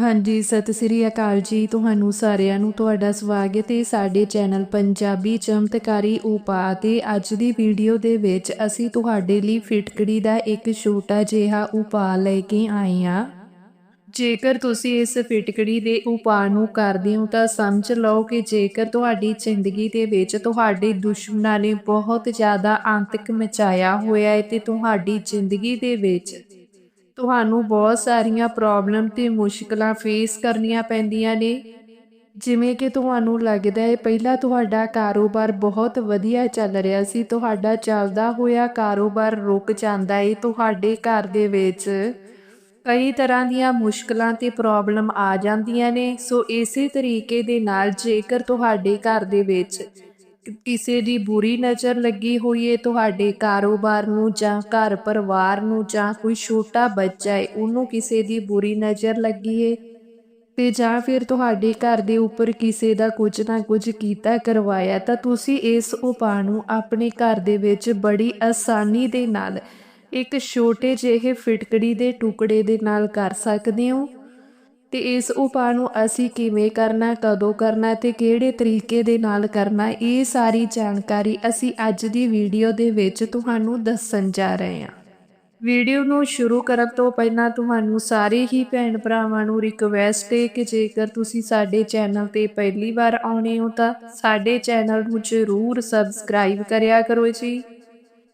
ਹਾਂਜੀ, ਸਤਿ ਸ੍ਰੀ ਅਕਾਲ ਜੀ। ਤੁਹਾਨੂੰ ਸਾਰਿਆਂ ਨੂੰ ਤੁਹਾਡਾ ਸਵਾਗਤ ਹੈ ਸਾਡੇ ਚੈਨਲ ਪੰਜਾਬੀ ਚਮਤਕਾਰੀ ਉਪਾਅ ਤੇ ਅੱਜ ਦੀ ਵੀਡੀਓ ਦੇ ਵਿੱਚ ਅਸੀਂ ਤੁਹਾਡੇ ਲਈ ਫਿਟਕੜੀ ਦਾ ਇੱਕ ਛੋਟਾ ਜਿਹਾ ਉਪਾਅ ਲੈ ਕੇ ਆਏ ਹਾਂ। ਜੇਕਰ ਤੁਸੀਂ ਇਸ ਫਿਟਕੜੀ ਦੇ ਉਪਾਅ ਨੂੰ ਕਰਦੇ ਹੋ ਤਾਂ ਸਮਝ ਲਓ ਕਿ ਜੇਕਰ ਤੁਹਾਡੀ ਜ਼ਿੰਦਗੀ ਦੇ ਵਿੱਚ ਤੁਹਾਡੇ ਦੁਸ਼ਮਣਾਂ ਨੇ ਬਹੁਤ ਜ਼ਿਆਦਾ ਆਂਤਕ ਮਚਾਇਆ ਹੋਇਆ ਹੈ ਤੇ ਤੁਹਾਡੀ ਜ਼ਿੰਦਗੀ ਦੇ ਵਿੱਚ ਤੁਹਾਨੂੰ ਬਹੁਤ ਸਾਰੀਆਂ ਪ੍ਰੋਬਲਮ ਤੇ ਮੁਸ਼ਕਲਾਂ ਫੇਸ ਕਰਨੀਆਂ ਪੈਂਦੀਆਂ ਨੇ। ਜਿਵੇਂ ਕਿ ਤੁਹਾਨੂੰ ਲੱਗਦਾ ਹੈ, ਪਹਿਲਾਂ ਤੁਹਾਡਾ ਕਾਰੋਬਾਰ ਬਹੁਤ ਵਧੀਆ ਚੱਲ ਰਿਹਾ ਸੀ, ਤੁਹਾਡਾ ਚੱਲਦਾ ਹੋਇਆ ਕਾਰੋਬਾਰ ਰੁਕ ਜਾਂਦਾ ਹੈ ਤੁਹਾਡੇ ਘਰ ਦੇ ਵਿੱਚ। ਕਈ ਤਰ੍ਹਾਂ ਦੀਆਂ ਮੁਸ਼ਕਲਾਂ ਤੇ ਪ੍ਰੋਬਲਮ ਆ ਜਾਂਦੀਆਂ ਨੇ। ਸੋ ਇਸੇ ਤਰੀਕੇ ਦੇ ਨਾਲ ਜੇਕਰ ਤੁਹਾਡੇ ਘਰ ਦੇ ਵਿੱਚ ਕਿਸੇ ਦੀ ਬੁਰੀ ਨਜ਼ਰ ਲੱਗੀ ਹੋਈ ਹੈ ਤੁਹਾਡੇ ਕਾਰੋਬਾਰ ਨੂੰ ਜਾਂ ਘਰ ਪਰਿਵਾਰ ਨੂੰ ਜਾਂ ਕੋਈ ਛੋਟਾ ਬੱਚਾ ਹੈ ਉਹਨੂੰ ਕਿਸੇ ਦੀ ਬੁਰੀ ਨਜ਼ਰ ਲੱਗੀ ਹੈ ਤੇ ਜਾਂ ਫਿਰ ਤੁਹਾਡੇ ਘਰ ਦੇ ਉੱਪਰ ਕਿਸੇ ਦਾ ਕੁਝ ਨਾ ਕੁਝ ਕੀਤਾ ਕਰਵਾਇਆ, ਤਾਂ ਤੁਸੀਂ ਇਸ ਉਪਾਅ ਨੂੰ ਆਪਣੇ ਘਰ ਦੇ ਵਿੱਚ ਬੜੀ ਆਸਾਨੀ ਦੇ ਨਾਲ ਇੱਕ ਛੋਟੇ ਜਿਹੇ ਫਿਟਕੜੀ ਦੇ ਟੁਕੜੇ ਦੇ ਨਾਲ ਕਰ ਸਕਦੇ ਹੋ? ਤੇ ਇਸ ਉਪਾਅ ਨੂੰ ਅਸੀਂ ਕਿਵੇਂ ਕਰਨਾ, ਕਦੋਂ ਕਰਨਾ ਤੇ ਕਿਹੜੇ ਤਰੀਕੇ ਦੇ ਨਾਲ ਕਰਨਾ, ਇਹ ਸਾਰੀ ਜਾਣਕਾਰੀ ਅਸੀਂ ਅੱਜ ਦੀ ਵੀਡੀਓ ਦੇ ਵਿੱਚ ਤੁਹਾਨੂੰ ਦੱਸਣ ਜਾ ਰਹੇ ਹਾਂ। ਵੀਡੀਓ ਨੂੰ ਸ਼ੁਰੂ ਕਰਨ ਤੋਂ ਪਹਿਲਾਂ ਤੁਹਾਨੂੰ ਸਾਰੇ ਹੀ ਭੈਣ ਭਰਾਵਾਂ ਨੂੰ ਰਿਕਵੈਸਟ ਹੈ ਕਿ ਜੇਕਰ ਤੁਸੀਂ ਸਾਡੇ ਚੈਨਲ ਤੇ ਪਹਿਲੀ ਵਾਰ ਆਉਣੇ ਹੋ ਤਾਂ ਸਾਡੇ ਚੈਨਲ ਨੂੰ ਜ਼ਰੂਰ ਸਬਸਕ੍ਰਾਈਬ ਕਰਿਆ ਕਰੋ ਜੀ।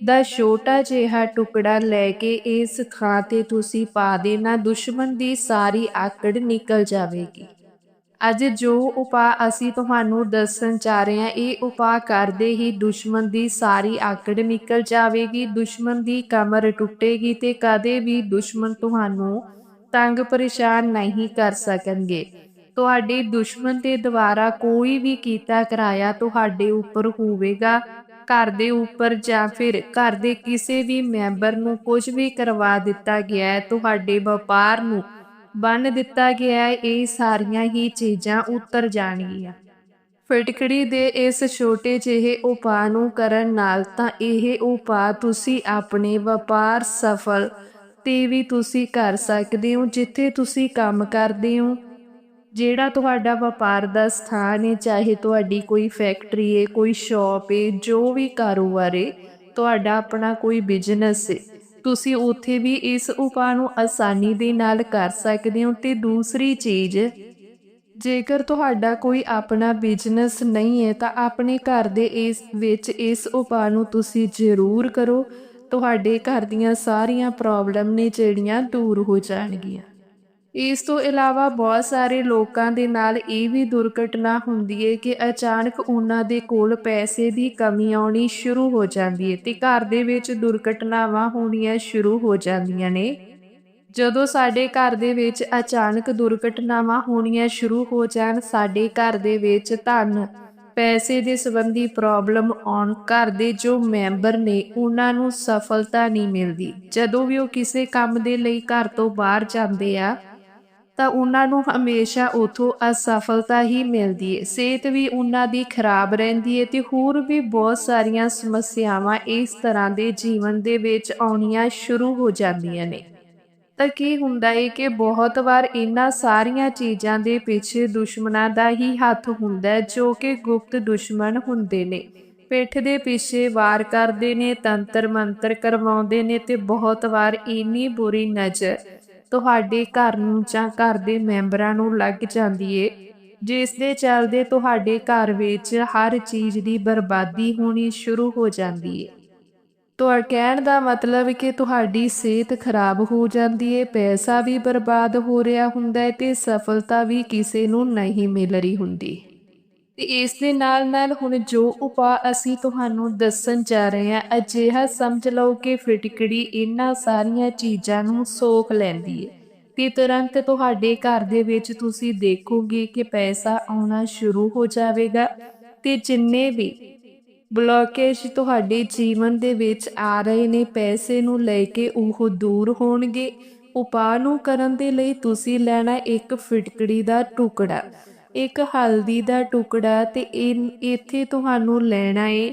ਦਾ ਛੋਟਾ ਜਿਹਾ ਟੁਕੜਾ ਲੈ ਕੇ ਇਸ ਥਾਂ ਤੇ ਤੁਸੀਂ ਪਾ ਦੇਣਾ, ਦੁਸ਼ਮਣ ਦੀ ਸਾਰੀ ਆਕੜ ਨਿਕਲ ਜਾਵੇਗੀ। ਅੱਜ ਜੋ ਉਪਾਅ ਅਸੀਂ ਤੁਹਾਨੂੰ ਦੱਸਣ ਜਾ ਰਹੇ ਹਾਂ, ਇਹ ਉਪਾਅ ਕਰਦੇ ਹੀ ਦੁਸ਼ਮਣ ਦੀ ਸਾਰੀ ਆਕੜ ਨਿਕਲ ਜਾਵੇਗੀ, ਦੁਸ਼ਮਣ ਦੀ ਕਮਰ ਟੁੱਟੇਗੀ ਤੇ ਕਦੇ ਵੀ ਦੁਸ਼ਮਣ ਤੁਹਾਨੂੰ ਤੰਗ ਪਰੇਸ਼ਾਨ ਨਹੀਂ ਕਰ ਸਕਣਗੇ। ਤੁਹਾਡੇ ਦੁਸ਼ਮਣ ਦੇ ਦੁਆਰਾ ਕੋਈ ਵੀ ਕੀਤਾ ਕਰਾਇਆ ਤੁਹਾਡੇ ਉੱਪਰ ਹੋਵੇਗਾ। ਘਰ ਦੇ ਉੱਪਰ ਜਾਂ ਫਿਰ ਘਰ ਦੇ ਕਿਸੇ ਵੀ ਮੈਂਬਰ ਨੂੰ ਕੁਝ ਵੀ ਕਰਵਾ ਦਿੱਤਾ ਗਿਆ ਹੈ, ਤੁਹਾਡੇ ਵਪਾਰ ਨੂੰ ਬੰਨ ਦਿੱਤਾ ਗਿਆ ਹੈ, ਇਹ ਸਾਰੀਆਂ ਹੀ ਚੀਜ਼ਾਂ ਉਤਰ ਜਾਣਗੀਆਂ। ਫਟਕੜੀ ਦੇ ਇਸ ਛੋਟੇ ਜਿਹੇ ਉਪਾਅ ਨੂੰ ਕਰਨ ਨਾਲ ਤਾਂ ਇਹ ਉਪਾਅ ਤੁਸੀਂ ਆਪਣੇ ਵਪਾਰ ਸਫਲ ਤੇ ਵੀ ਤੁਸੀਂ ਕਰ ਸਕਦੇ ਹੋ, ਜਿੱਥੇ ਤੁਸੀਂ ਕੰਮ ਕਰਦੇ ਹੋ ਜਿਹੜਾ ਤੁਹਾਡਾ ਵਪਾਰ ਦਾ ਸਥਾਨ ਹੈ ਚਾਹੇ ਤੁਹਾਡੀ ਕੋਈ ਫੈਕਟਰੀ ਹੈ ਕੋਈ ਸ਼ਾਪ ਹੈ ਜੋ ਵੀ ਕਾਰੋਬਾਰ ਹੈ ਤੁਹਾਡਾ ਆਪਣਾ ਕੋਈ ਬਿਜ਼ਨਸ ਹੈ ਤੁਸੀਂ ਉੱਥੇ ਵੀ ਇਸ ਉਪਾਅ ਨੂੰ ਆਸਾਨੀ ਦੇ ਨਾਲ ਕਰ ਸਕਦੇ ਹੋ। ਤੇ ਦੂਸਰੀ ਚੀਜ਼, ਜੇਕਰ ਤੁਹਾਡਾ ਕੋਈ ਆਪਣਾ ਬਿਜ਼ਨਸ ਨਹੀਂ ਹੈ ਤਾਂ ਆਪਣੇ ਘਰ ਦੇ ਇਸ ਵਿੱਚ ਇਸ ਉਪਾਅ ਨੂੰ ਤੁਸੀਂ ਜ਼ਰੂਰ ਕਰੋ। ਤੁਹਾਡੇ ਘਰ ਦੀਆਂ ਸਾਰੀਆਂ ਪ੍ਰੋਬਲਮ ਨੇ, ਜਿਹੜੀਆਂ ਦੂਰ ਹੋ ਜਾਣਗੀਆਂ। ਇਸ ਤੋਂ ਇਲਾਵਾ ਬਹੁਤ ਸਾਰੇ ਲੋਕਾਂ ਦੇ ਨਾਲ ਇਹ ਵੀ ਦੁਰਘਟਨਾ ਹੁੰਦੀ ਹੈ ਕਿ ਅਚਾਨਕ ਉਹਨਾਂ ਦੇ ਕੋਲ ਪੈਸੇ ਦੀ ਕਮੀ ਆਉਣੀ ਸ਼ੁਰੂ ਹੋ ਜਾਂਦੀ ਹੈ ਤੇ ਘਰ ਦੇ ਵਿੱਚ ਦੁਰਘਟਨਾਵਾਂ ਹੋਣੀਆਂ ਸ਼ੁਰੂ ਹੋ ਜਾਂਦੀਆਂ ਨੇ। ਜਦੋਂ ਸਾਡੇ ਘਰ ਦੇ ਵਿੱਚ ਅਚਾਨਕ ਦੁਰਘਟਨਾਵਾਂ ਹੋਣੀਆਂ ਸ਼ੁਰੂ ਹੋ ਜਾਣ, ਸਾਡੇ ਘਰ ਦੇ ਵਿੱਚ ਧਨ, ਪੈਸੇ ਦੇ ਸੰਬੰਧੀ ਪ੍ਰੋਬਲਮ ਆਉਣ, ਘਰ ਦੇ ਜੋ ਮੈਂਬਰ ਨੇ ਉਹਨਾਂ ਨੂੰ ਸਫਲਤਾ ਨਹੀਂ ਮਿਲਦੀ। ਜਦੋਂ ਵੀ ਉਹ ਕਿਸੇ ਕੰਮ ਦੇ ਲਈ ਘਰ ਤੋਂ ਬਾਹਰ ਜਾਂਦੇ ਆ ਤਾਂ ਉਹਨਾਂ ਨੂੰ ਹਮੇਸ਼ਾ ਉਥੋਂ ਅਸਫਲਤਾ ਹੀ ਮਿਲਦੀ ਹੈ। ਸਿਹਤ ਵੀ ਉਹਨਾਂ ਦੀ ਖਰਾਬ ਰਹਿੰਦੀ ਹੈ ਤੇ ਹੋਰ ਵੀ ਬਹੁਤ ਸਾਰੀਆਂ ਸਮੱਸਿਆਵਾਂ ਇਸ ਤਰ੍ਹਾਂ ਦੇ ਜੀਵਨ ਦੇ ਵਿੱਚ ਆਉਣੀਆਂ ਸ਼ੁਰੂ ਹੋ ਜਾਂਦੀਆਂ ਨੇ। ਤਾਂ ਕੀ ਹੁੰਦਾ ਹੈ ਕਿ ਬਹੁਤ ਵਾਰ ਇਹਨਾਂ ਸਾਰੀਆਂ ਚੀਜ਼ਾਂ ਦੇ ਪਿੱਛੇ ਦੁਸ਼ਮਣਾਂ ਦਾ ਹੀ ਹੱਥ ਹੁੰਦਾ ਹੈ, ਜੋ ਕਿ ਗੁਪਤ ਦੁਸ਼ਮਣ ਹੁੰਦੇ ਨੇ। ਪਿੱਠ ਦੇ ਪਿੱਛੇ ਵਾਰ ਕਰਦੇ ਨੇ ਤੰਤਰ ਮੰਤਰ ਕਰਵਾਉਂਦੇ ਨੇ ਤੇ ਬਹੁਤ ਵਾਰ ਇੰਨੀ ਬੁਰੀ ਨਜ਼ਰ ਤੁਹਾਡੇ ਘਰ ਨੂੰ ਜਾਂ ਘਰ ਦੇ ਮੈਂਬਰਾਂ ਨੂੰ ਲੱਗ ਜਾਂਦੀ ਏ। ਜਿਸ ਦੇ ਚੱਲਦੇ ਤੁਹਾਡੇ ਘਰ ਵਿੱਚ ਹਰ ਚੀਜ਼ ਦੀ ਬਰਬਾਦੀ ਹੋਣੀ ਸ਼ੁਰੂ ਹੋ ਜਾਂਦੀ ਏ। ਤੁਹਾਡੇ ਕਹਿਣ ਦਾ ਮਤਲਬ ਕਿ ਤੁਹਾਡੀ ਸਿਹਤ ਖਰਾਬ ਹੋ ਜਾਂਦੀ ਏ, ਪੈਸਾ ਵੀ ਬਰਬਾਦ ਹੋ ਰਿਹਾ ਹੁੰਦਾ ਹੈ ਤੇ ਸਫਲਤਾ ਵੀ ਕਿਸੇ ਨੂੰ ਨਹੀਂ ਮਿਲ ਰਹੀ ਹੁੰਦੀ। ਤੇ ਇਸ ਦੇ ਨਾਲ ਨਾਲ ਹੁਣ ਜੋ ਉਪਾਅ ਅਸੀਂ ਤੁਹਾਨੂੰ ਦੱਸਣ ਜਾ ਰਹੇ ਹਾਂ, ਅਜਿਹਾ ਸਮਝ ਲਓ ਕਿ ਫਿਟਕੜੀ ਇਹਨਾਂ ਸਾਰੀਆਂ ਚੀਜ਼ਾਂ ਨੂੰ ਸੋਖ ਲੈਂਦੀ ਹੈ। ਤੇ ਤੁਰੰਤ ਤੁਹਾਡੇ ਘਰ ਦੇ ਵਿੱਚ ਤੁਸੀਂ ਦੇਖੋਗੇ ਕਿ ਪੈਸਾ ਆਉਣਾ ਸ਼ੁਰੂ ਹੋ ਜਾਵੇਗਾ ਤੇ ਜਿੰਨੇ ਵੀ ਬਲੌਕੇਜ ਤੁਹਾਡੇ ਜੀਵਨ ਦੇ ਵਿੱਚ ਆ ਰਹੇ ਨੇ, ਪੈਸੇ ਨੂੰ ਲੈ ਕੇ ਉਹ ਦੂਰ ਹੋਣਗੇ। ਉਪਾਅ ਨੂੰ ਕਰਨ ਦੇ ਲਈ ਤੁਸੀਂ ਲੈਣਾ ਇੱਕ ਫਿਟਕੜੀ ਦਾ ਟੁਕੜਾ। ਇੱਕ ਹਲਦੀ ਦਾ ਟੁਕੜਾ ਤੇ ਇਹ ਇੱਥੇ ਤੁਹਾਨੂੰ ਲੈਣਾ ਏ।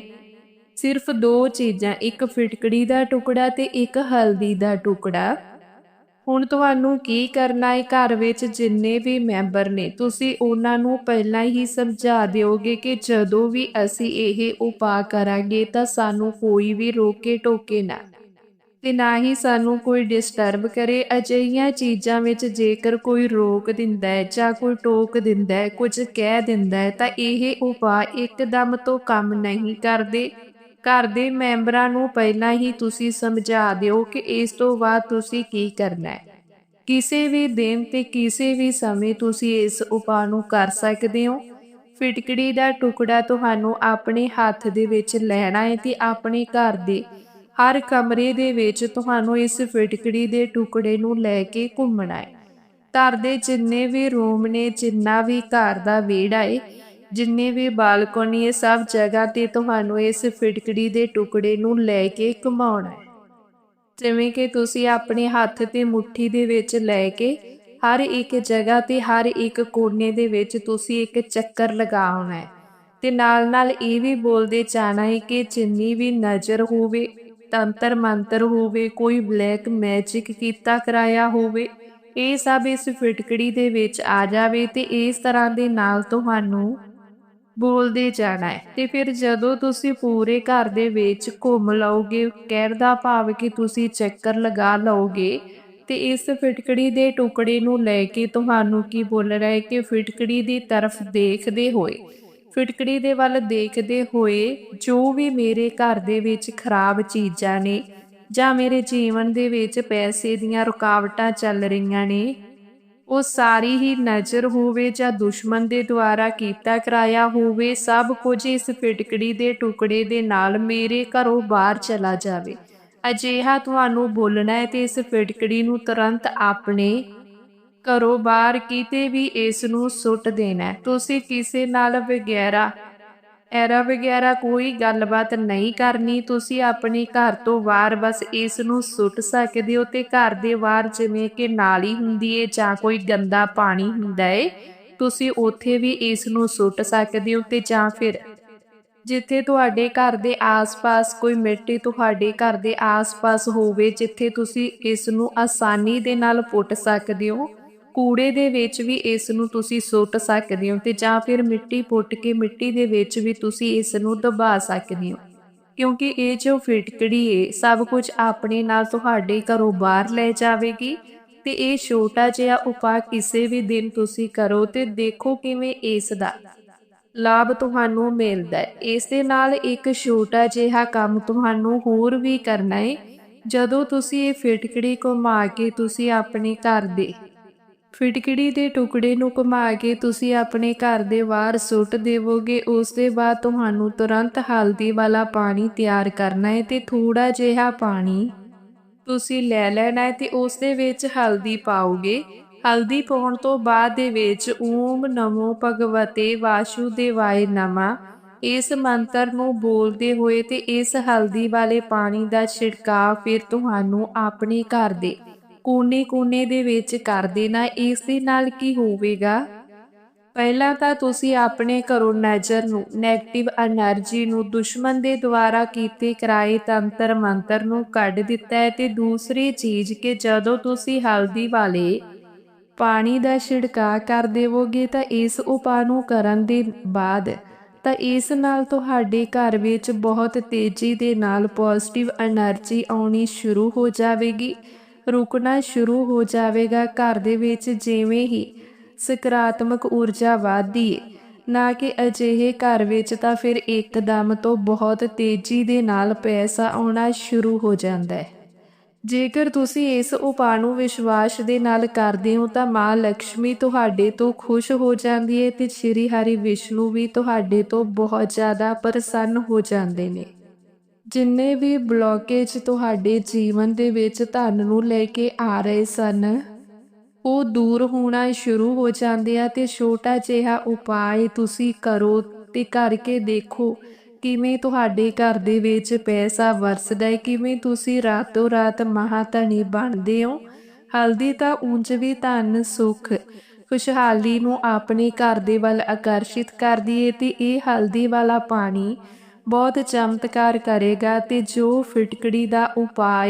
ਸਿਰਫ ਦੋ ਚੀਜ਼ਾਂ, ਇੱਕ ਫਿਟਕੜੀ ਦਾ ਟੁਕੜਾ ਤੇ ਇੱਕ ਹਲਦੀ ਦਾ ਟੁਕੜਾ। ਹੁਣ ਤੁਹਾਨੂੰ ਕੀ ਕਰਨਾ ਹੈ ਘਰ ਵਿੱਚ ਜਿੰਨੇ ਵੀ ਮੈਂਬਰ ਨੇ, ਤੁਸੀਂ ਉਹਨਾਂ ਨੂੰ ਪਹਿਲਾਂ ਹੀ ਸਮਝਾ ਦਿਓਗੇ ਕਿ ਜਦੋਂ ਵੀ ਅਸੀਂ ਇਹ ਉਪਾਅ ਕਰਾਂਗੇ ਤਾਂ ਸਾਨੂੰ ਕੋਈ ਵੀ ਰੋਕੇ ਟੋਕੇ ਨਾ। ਤੇ ਨਾ ਹੀ ਸਾਨੂੰ ਕੋਈ ਡਿਸਟਰਬ ਕਰੇ। ਅਜਿਹੀਆਂ ਚੀਜ਼ਾਂ ਵਿੱਚ ਜੇਕਰ ਕੋਈ ਰੋਕ ਦਿੰਦਾ ਹੈ ਜਾਂ ਕੋਈ ਟੋਕ ਦਿੰਦਾ ਹੈ, ਕੁਝ ਕਹਿ ਦਿੰਦਾ ਹੈ, ਤਾਂ ਇਹ ਉਪਾਅ ਇੱਕਦਮ ਤੋਂ ਕੰਮ ਨਹੀਂ ਕਰਦੇ। ਘਰ ਦੇ ਮੈਂਬਰਾਂ ਨੂੰ ਪਹਿਲਾਂ ਹੀ ਤੁਸੀਂ ਸਮਝਾ ਦਿਓ ਕਿ ਇਸ ਤੋਂ ਬਾਅਦ ਤੁਸੀਂ ਕੀ ਕਰਨਾ ਹੈ। ਕਿਸੇ ਵੀ ਦਿਨ ਤੇ ਕਿਸੇ ਵੀ ਸਮੇਂ ਤੁਸੀਂ ਇਸ ਉਪਾਅ ਨੂੰ ਕਰ ਸਕਦੇ ਹੋ। ਫਿਟਕੜੀ ਦਾ ਟੁਕੜਾ ਤੁਹਾਨੂੰ ਆਪਣੇ ਹੱਥ ਦੇ ਵਿੱਚ ਲੈਣਾ ਹੈ ਤੇ ਆਪਣੇ ਘਰ ਦੇ ਹਰ ਕਮਰੇ ਦੇ ਵਿੱਚ ਤੁਹਾਨੂੰ ਇਸ ਫਿਟਕੜੀ ਦੇ ਟੁਕੜੇ ਨੂੰ ਲੈ ਕੇ ਘੁੰਮਣਾ ਹੈ। ਘਰ ਦੇ ਜਿੰਨੇ ਵੀ ਰੂਮ ਨੇ, ਜਿੰਨਾ ਵੀ ਘਰ ਦਾ ਵਿਹੜਾ ਹੈ ਜਿੰਨੇ ਵੀ ਬਾਲਕੋਨੀ ਇਹ ਸਭ ਜਗ੍ਹਾ ਤੇ ਤੁਹਾਨੂੰ ਇਸ ਫਿਟਕੜੀ ਦੇ ਟੁਕੜੇ ਨੂੰ ਲੈ ਕੇ ਘੁਮਾਉਣਾ ਹੈ। ਜਿਵੇਂ ਕਿ ਤੁਸੀਂ ਆਪਣੇ ਹੱਥ ਤੇ ਮੁਠੀ ਦੇ ਵਿੱਚ ਲੈ ਕੇ ਹਰ ਇੱਕ ਜਗ੍ਹਾ ਤੇ ਹਰ ਇੱਕ ਕੋਨੇ ਦੇ ਵਿੱਚ ਤੁਸੀਂ ਇੱਕ ਚੱਕਰ ਲਗਾਉਣਾ ਹੈ। ਤੇ ਨਾਲ ਨਾਲ ਇਹ ਵੀ ਬੋਲਦੇ ਜਾਣਾ ਹੈ ਕਿ ਜਿੰਨੀ ਵੀ ਨਜ਼ਰ ਹੋਵੇ ਤੰਤਰ ਮੰਤਰ ਹੋਵੇ, ਕੋਈ ਬਲੈਕ ਮੈਜਿਕ ਕੀਤਾ ਕਰਾਇਆ ਹੋਵੇ, ਇਹ ਸਭ ਇਸ ਫਿਟਕੜੀ ਦੇ ਵਿੱਚ ਆ ਜਾਵੇ ਤੇ ਇਸ ਤਰ੍ਹਾਂ ਦੇ ਨਾਲ ਤੁਹਾਨੂੰ ਬੋਲਦੇ ਜਾਣਾ ਹੈ। ਤੇ ਫਿਰ ਜਦੋਂ ਤੁਸੀਂ ਪੂਰੇ ਘਰ ਦੇ ਵਿੱਚ ਘੁੰਮ ਲਓਗੇ ਕਹਿਰ ਦਾ ਭਾਵ ਕਿ ਤੁਸੀਂ ਚੱਕਰ ਲਗਾ ਲਓਗੇ ਤੇ ਇਸ ਫਿਟਕੜੀ ਦੇ ਟੁਕੜੇ ਨੂੰ ਲੈ ਕੇ ਤੁਹਾਨੂੰ ਕੀ ਬੋਲਣਾ ਹੈ ਕਿ ਫਿਟਕੜੀ ਦੀ ਤਰਫ ਦੇਖਦੇ ਹੋਏ ਫਿਟਕੜੀ ਦੇ ਵੱਲ ਦੇਖਦੇ ਹੋਏ ਜੋ ਵੀ ਮੇਰੇ ਘਰ ਦੇ ਵਿੱਚ ਖਰਾਬ ਚੀਜ਼ਾਂ ਨੇ ਜਾਂ ਮੇਰੇ ਜੀਵਨ ਦੇ ਵਿੱਚ ਪੈਸੇ ਦੀਆਂ ਰੁਕਾਵਟਾਂ ਚੱਲ ਰਹੀਆਂ ਨੇ, ਉਹ ਸਾਰੀ ਹੀ ਨਜ਼ਰ ਹੋਵੇ ਜਾਂ ਦੁਸ਼ਮਣ ਦੇ ਦੁਆਰਾ ਕੀਤਾ ਕਰਾਇਆ ਹੋਵੇ, ਸਭ ਕੁਝ ਇਸ ਫਿਟਕੜੀ ਦੇ ਟੁਕੜੇ ਦੇ ਨਾਲ ਮੇਰੇ ਘਰੋਂ ਬਾਹਰ ਚਲਾ ਜਾਵੇ। ਅਜਿਹਾ ਤੁਹਾਨੂੰ ਬੋਲਣਾ ਹੈ ਤੇ ਇਸ ਫਿਟਕੜੀ ਨੂੰ ਤੁਰੰਤ ਆਪਣੇ ਘਰੋਂ ਬਾਹਰ ਕਿਤੇ ਵੀ ਇਸ ਨੂੰ ਸੁੱਟ ਦੇਣਾ ਤੁਸੀਂ ਕਿਸੇ ਨਾਲ ਵਗੈਰਾ, ਐਰਾ ਵਗੈਰਾ ਕੋਈ ਗੱਲਬਾਤ ਨਹੀਂ ਕਰਨੀ। ਤੁਸੀਂ ਆਪਣੇ ਘਰ ਤੋਂ ਬਾਹਰ ਬਸ ਇਸ ਨੂੰ ਸੁੱਟ ਸਕਦੇ ਹੋ ਤੇ ਘਰ ਦੇ ਬਾਹਰ ਜਿਵੇਂ ਕਿ ਨਾਲੀ ਹੁੰਦੀ ਏ ਜਾਂ ਕੋਈ ਗੰਦਾ ਪਾਣੀ ਹੁੰਦਾ ਏ, ਤੁਸੀਂ ਉੱਥੇ ਵੀ ਇਸ ਨੂੰ ਸੁੱਟ ਸਕਦੇ ਹੋ ਤੇ ਜਾਂ ਫਿਰ ਜਿੱਥੇ ਤੁਹਾਡੇ ਘਰ ਦੇ ਆਸ-ਪਾਸ ਕੋਈ ਮਿੱਟੀ ਤੁਹਾਡੇ ਘਰ ਦੇ ਆਸ-ਪਾਸ ਹੋਵੇ, ਜਿੱਥੇ ਤੁਸੀਂ ਇਸ ਨੂੰ ਆਸਾਨੀ ਦੇ ਨਾਲ ਪੁੱਟ ਸਕਦੇ ਹੋ। ਕੂੜੇ ਦੇ ਵਿੱਚ ਵੀ ਇਸ ਨੂੰ ਤੁਸੀਂ ਸੁੱਟ ਸਕਦੇ ਹੋ ਤੇ ਜਾਂ ਫਿਰ ਮਿੱਟੀ ਪੁੱਟ ਕੇ ਮਿੱਟੀ ਦੇ ਵਿੱਚ ਵੀ ਤੁਸੀਂ ਇਸ ਨੂੰ ਦਬਾ ਸਕਦੇ ਹੋ। ਕਿਉਂਕਿ ਇਹ ਜੋ ਫਿਟਕੜੀ ਏ, ਸਭ ਕੁਝ ਆਪਣੇ ਨਾਲ ਤੁਹਾਡੇ ਘਰੋਂ ਬਾਹਰ ਲੈ ਜਾਵੇਗੀ ਤੇ ਇਹ ਛੋਟਾ ਜਿਹਾ ਉਪਾਅ ਕਿਸੇ ਵੀ ਦਿਨ ਤੁਸੀਂ ਕਰੋ ਤੇ ਦੇਖੋ ਕਿਵੇਂ ਇਸ ਦਾ ਲਾਭ ਤੁਹਾਨੂੰ ਮਿਲਦਾ ਹੈ। ਇਸ ਦੇ ਨਾਲ ਇੱਕ ਛੋਟਾ ਜਿਹਾ ਕੰਮ ਤੁਹਾਨੂੰ ਹੋਰ ਵੀ ਕਰਨਾ ਹੈ ਜਦੋਂ ਤੁਸੀਂ ਇਹ ਫਿਟਕੜੀ ਘੁਮਾ ਕੇ ਤੁਸੀਂ ਆਪਣੇ ਘਰ ਦੇ ਫਿਟਕੜੀ ਦੇ ਟੁਕੜੇ ਨੂੰ ਘੁਮਾ ਕੇ ਤੁਸੀਂ ਆਪਣੇ ਘਰ ਦੇ ਬਾਹਰ ਸੁੱਟ ਦੇਵੋਗੇ, ਉਸ ਦੇ ਬਾਅਦ ਤੁਹਾਨੂੰ ਤੁਰੰਤ ਹਲਦੀ ਵਾਲਾ ਪਾਣੀ ਤਿਆਰ ਕਰਨਾ ਹੈ ਤੇ ਥੋੜਾ ਜਿਹਾ ਪਾਣੀ ਤੁਸੀਂ ਲੈ ਲੈਣਾ ਹੈ ਤੇ ਉਸ ਦੇ ਵਿੱਚ ਹਲਦੀ ਪਾਓਗੇ। ਹਲਦੀ ਪਾਉਣ ਤੋਂ ਬਾਅਦ ਦੇ ਵਿੱਚ ਓਮ ਨਮੋ ਭਗਵਤੇ ਵਾਸੁਦੇਵਾਏ ਨਮਾ। ਇਸ ਮੰਤਰ ਨੂੰ ਬੋਲਦੇ ਹੋਏ ਤੇ ਇਸ ਹਲਦੀ ਵਾਲੇ ਪਾਣੀ ਦਾ ਛਿੜਕਾਅ ਫਿਰ ਤੁਹਾਨੂੰ ਆਪਣੇ ਘਰ ਦੇ ਕੋਨੇ-ਕੋਨੇ ਦੇ ਵਿੱਚ ਕਰ ਦੇਣਾ, ਇਸ ਦੇ ਨਾਲ ਕੀ ਹੋਵੇਗਾ? ਪਹਿਲਾਂ ਤਾਂ ਤੁਸੀਂ ਆਪਣੇ ਘਰੋਂ ਨਜ਼ਰ ਨੂੰ 네ਗੇਟਿਵ એનર્ਜੀ ਨੂੰ ਦੁਸ਼ਮਣ ਦੇ ਦੁਆਰਾ ਕੀਤੇ ਕਰਾਏ ਤੰਤਰ ਮੰਤਰ ਨੂੰ ਕੱਢ ਦਿੱਤਾ ਹੈ ਤੇ ਦੂਸਰੀ ਚੀਜ਼ ਕਿ ਜਦੋਂ ਤੁਸੀਂ ਹਲਦੀ ਵਾਲੇ ਪਾਣੀ ਦਾ ਛਿੜਕਾ ਕਰ ਦੇਵੋਗੇ ਤਾਂ ਇਸ ਉਪਾਅ ਨੂੰ ਕਰਨ ਦੇ ਬਾਅਦ ਤਾਂ ਇਸ ਨਾਲ ਤੁਹਾਡੇ ਘਰ ਵਿੱਚ ਬਹੁਤ ਤੇਜ਼ੀ ਦੇ ਨਾਲ ਪੋਜ਼ਿਟਿਵ એનર્ਜੀ ਆਉਣੀ ਸ਼ੁਰੂ ਹੋ ਜਾਵੇਗੀ। ਰੁਕਣਾ ਸ਼ੁਰੂ ਹੋ ਜਾਵੇਗਾ। ਘਰ ਦੇ ਵਿੱਚ ਜਿਵੇਂ ਹੀ ਸਕਾਰਾਤਮਕ ਊਰਜਾ ਵਧਦੀ ਹੈ ਨਾ ਕਿ ਅਜਿਹੇ ਘਰ ਵਿੱਚ ਤਾਂ ਫਿਰ ਇੱਕਦਮ ਤੋਂ ਬਹੁਤ ਤੇਜ਼ੀ ਦੇ ਨਾਲ ਪੈਸਾ ਆਉਣਾ ਸ਼ੁਰੂ ਹੋ ਜਾਂਦਾ ਹੈ। ਜੇਕਰ ਤੁਸੀਂ ਇਸ ਉਪਾਅ ਨੂੰ ਵਿਸ਼ਵਾਸ ਦੇ ਨਾਲ ਕਰਦੇ ਹੋ ਤਾਂ ਮਾਂ ਲక్ష్ਮੀ ਤੁਹਾਡੇ ਤੋਂ ਖੁਸ਼ ਹੋ ਜਾਂਦੀ ਹੈ ਤੇ ਸ਼੍ਰੀ ਹਰੀ ਵਿਸ਼ਨੂੰ ਵੀ ਤੁਹਾਡੇ ਤੋਂ ਬਹੁਤ ਜ਼ਿਆਦਾ ਪ੍ਰਸੰਨ ਹੋ ਜਾਂਦੇ ਨੇ। ਜਿੰਨੇ ਵੀ ਬਲੌਕੇਜ ਤੁਹਾਡੇ ਜੀਵਨ ਦੇ ਵਿੱਚ ਧਨ ਨੂੰ ਲੈ ਕੇ ਆ ਰਹੇ ਸਨ, ਉਹ ਦੂਰ ਹੋਣਾ ਸ਼ੁਰੂ ਹੋ ਜਾਂਦੇ ਆ ਤੇ ਛੋਟਾ ਜਿਹਾ ਉਪਾਅ ਤੁਸੀਂ ਕਰੋ ਤੇ ਕਰਕੇ ਦੇਖੋ ਕਿਵੇਂ ਤੁਹਾਡੇ ਘਰ ਦੇ ਵਿੱਚ ਪੈਸਾ ਵਰਸਦਾ ਹੈ, ਕਿਵੇਂ ਤੁਸੀਂ ਰਾਤੋਂ ਰਾਤ ਮਹਾਧਨੀ ਬਣਦੇ ਹੋ। ਹਲਦੀ ਤਾਂ ਉਂਝ ਵੀ ਧਨ, ਸੁਖ, ਖੁਸ਼ਹਾਲੀ ਨੂੰ ਆਪਣੇ ਘਰ ਦੇ ਵੱਲ ਆਕਰਸ਼ਿਤ ਕਰਦੀ ਹੈ ਤੇ ਇਹ ਹਲਦੀ ਵਾਲਾ ਪਾਣੀ ਬਹੁਤ ਚਮਤਕਾਰ ਕਰੇਗਾ ਤੇ ਜੋ ਫਿਟਕੜੀ ਦਾ ਉਪਾਅ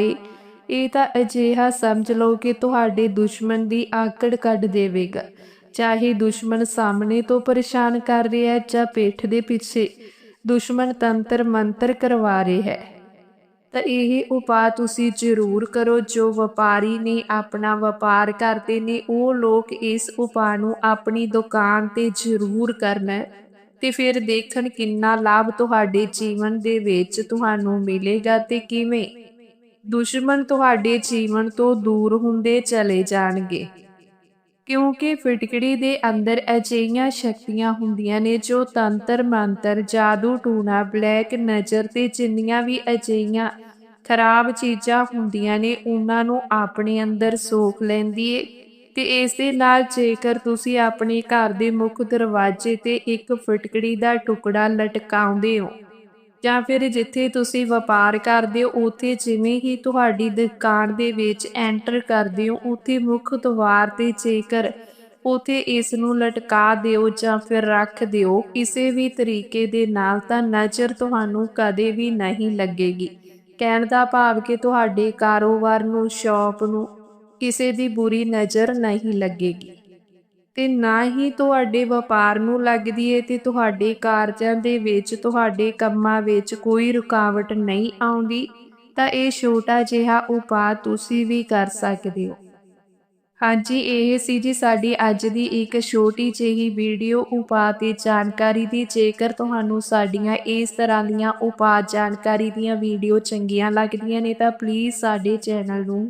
ਇਹ ਤਾਂ ਅਜਿਹਾ ਸਮਝ ਲਓ ਕਿ ਤੁਹਾਡੇ ਦੁਸ਼ਮਣ ਦੀ ਆਕੜ ਕੱਢ ਦੇਵੇਗਾ। ਚਾਹੇ ਦੁਸ਼ਮਣ ਸਾਹਮਣੇ ਤੋਂ ਪਰੇਸ਼ਾਨ ਕਰ ਰਿਹਾ ਹੈ ਜਾਂ ਪਿੱਠ ਦੇ ਪਿੱਛੇ, ਦੁਸ਼ਮਣ ਤੰਤਰ ਮੰਤਰ ਕਰਵਾ ਰਿਹਾ ਹੈ। ਤਾਂ ਇਹ ਉਪਾਅ ਤੁਸੀਂ ਜ਼ਰੂਰ ਕਰੋ, ਜੋ ਵਪਾਰੀ ਨੇ ਆਪਣਾ ਵਪਾਰ ਕਰਦੇ ਨੇ, ਉਹ ਲੋਕ ਇਸ ਉਪਾਅ ਨੂੰ ਆਪਣੀ ਦੁਕਾਨ ਤੇ ਜ਼ਰੂਰ ਕਰਨਾ ਹੈ। ਤੇ ਫਿਰ ਦੇਖਣ ਕਿੰਨਾ ਲਾਭ ਤੁਹਾਡੇ ਜੀਵਨ ਦੇ ਵਿੱਚ ਤੁਹਾਨੂੰ ਮਿਲੇਗਾ ਤੇ ਕਿਵੇਂ? ਦੁਸ਼ਮਣ ਤੁਹਾਡੇ ਜੀਵਨ ਤੋਂ ਦੂਰ ਹੁੰਦੇ ਚਲੇ ਜਾਣਗੇ। ਕਿਉਂਕਿ ਫਿਟਕੜੀ ਦੇ ਅੰਦਰ ਅਜਿਹੀਆਂ ਸ਼ਕਤੀਆਂ ਹੁੰਦੀਆਂ ਨੇ ਜੋ ਤੰਤਰ ਮੰਤਰ, ਜਾਦੂ ਟੂਣਾ, ਬਲੈਕ ਨਜ਼ਰ ਤੇ ਜਿੰਨੀਆਂ ਵੀ ਅਜਿਹੀਆਂ ਖਰਾਬ ਚੀਜ਼ਾਂ ਹੁੰਦੀਆਂ ਨੇ, ਉਹਨਾਂ ਨੂੰ ਆਪਣੇ ਅੰਦਰ ਸੋਖ ਲੈਂਦੀ ਏ। ਤੇ ਇਸ ਦੇ ਨਾਲ ਜੇਕਰ ਤੁਸੀਂ ਆਪਣੇ ਘਰ ਦੇ ਮੁੱਖ ਦਰਵਾਜ਼ੇ ਤੇ ਇੱਕ ਫਿਟਕੜੀ ਦਾ ਟੁਕੜਾ ਲਟਕਾਉਂਦੇ ਹੋ, ਜਾਂ ਫਿਰ ਜਿੱਥੇ ਤੁਸੀਂ ਵਪਾਰ ਕਰਦੇ ਹੋ, ਉੱਥੇ ਜਿਵੇਂ ਹੀ ਤੁਹਾਡੀ ਦੁਕਾਨ ਦੇ ਵਿੱਚ ਐਂਟਰ ਕਰਦੇ ਹੋ, ਉੱਥੇ ਮੁੱਖ ਦੁਆਰ ਤੇ ਜੇਕਰ ਉਥੇ ਇਸ ਨੂੰ ਲਟਕਾ ਦਿਓ ਜਾਂ ਫਿਰ ਰੱਖ ਦਿਓ, ਕਿਸੇ ਵੀ ਤਰੀਕੇ ਦੇ ਨਾਲ ਤਾਂ ਨਜ਼ਰ ਤੁਹਾਨੂੰ ਕਦੇ ਵੀ ਨਹੀਂ ਲੱਗੇਗੀ। ਕਹਿਣ ਦਾ ਭਾਵ ਕਿ ਤੁਹਾਡੇ ਕਾਰੋਬਾਰ ਨੂੰ, ਸ਼ੌਪ ਨੂੰ ਕਿਸੇ ਦੀ ਬੁਰੀ ਨਜ਼ਰ ਨਹੀਂ ਲੱਗੇਗੀ। ਤੇ ਨਾ ਹੀ ਤੁਹਾਡੇ ਵਪਾਰ ਨੂੰ ਲੱਗਦੀ ਏ ਤੇ ਤੁਹਾਡੇ ਕਾਰਜਾਂ ਦੇ ਵਿੱਚ, ਤੁਹਾਡੇ ਕੰਮਾਂ ਵਿੱਚ ਕੋਈ ਰੁਕਾਵਟ ਨਹੀਂ ਆਉਂਦੀ, ਤਾਂ ਇਹ ਛੋਟਾ ਜਿਹਾ ਉਪਾਅ ਤੁਸੀਂ ਵੀ ਕਰ ਸਕਦੇ ਹੋ। ਹਾਂਜੀ, ਇਹ ਸੀ ਜੀ ਸਾਡੀ ਅੱਜ ਦੀ ਇੱਕ ਛੋਟੀ ਜਿਹੀ ਵੀਡੀਓ ਉਪਾਅ ਤੇ ਜਾਣਕਾਰੀ ਦੀ। ਜੇਕਰ ਤੁਹਾਨੂੰ ਸਾਡੀਆਂ ਇਸ ਤਰ੍ਹਾਂ ਦੀਆਂ ਉਪਾਅ ਜਾਣਕਾਰੀ ਦੀਆਂ ਵੀਡੀਓ ਚੰਗੀਆਂ ਲੱਗਦੀਆਂ ਨੇ, ਤਾਂ ਪਲੀਜ਼ ਸਾਡੇ ਚੈਨਲ ਨੂੰ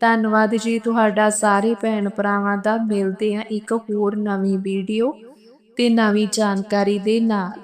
ਧੰਨਵਾਦ ਜੀ ਤੁਹਾਡਾ ਸਾਰੇ ਭੈਣ ਭਰਾਵਾਂ ਦਾ। ਮਿਲਦੇ ਆ ਇੱਕ ਹੋਰ ਨਵੀਂ ਵੀਡੀਓ ਤੇ ਨਵੀਂ ਜਾਣਕਾਰੀ ਦੇ ਨਾਲ।